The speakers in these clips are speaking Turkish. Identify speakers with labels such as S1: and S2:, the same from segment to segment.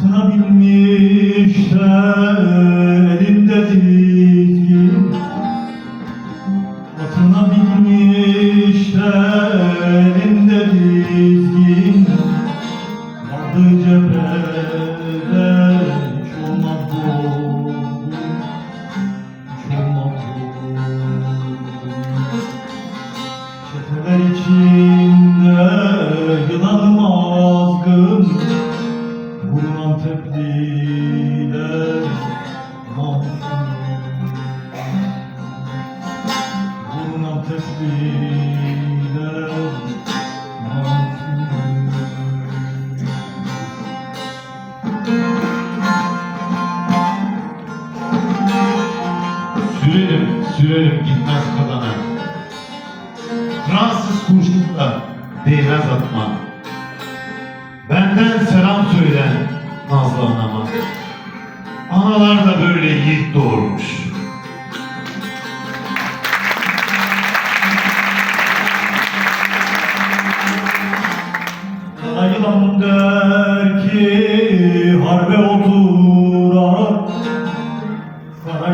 S1: Atına binmişler elinde dizgin Atına binmişler elinde dizgin Vardı cephede hiç olmaz doğru Hiç Çeteler içinde
S2: Sürerim, sürerim gitmez kadana. Fransız kurşunla değmez atma. Benden selam söyle Nazlı. Analar da böyle yiğit doğurmuş.
S1: Kara yılan der ki harbe oturar Kara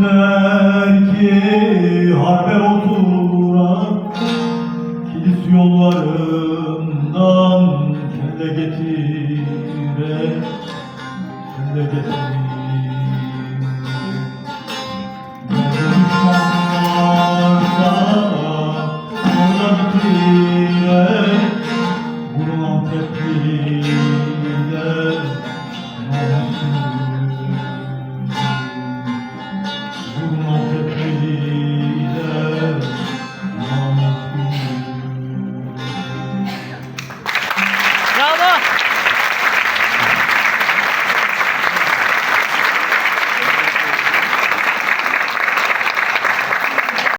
S1: der ki harbe oturar Kilis yollarından kelle getire Thank you.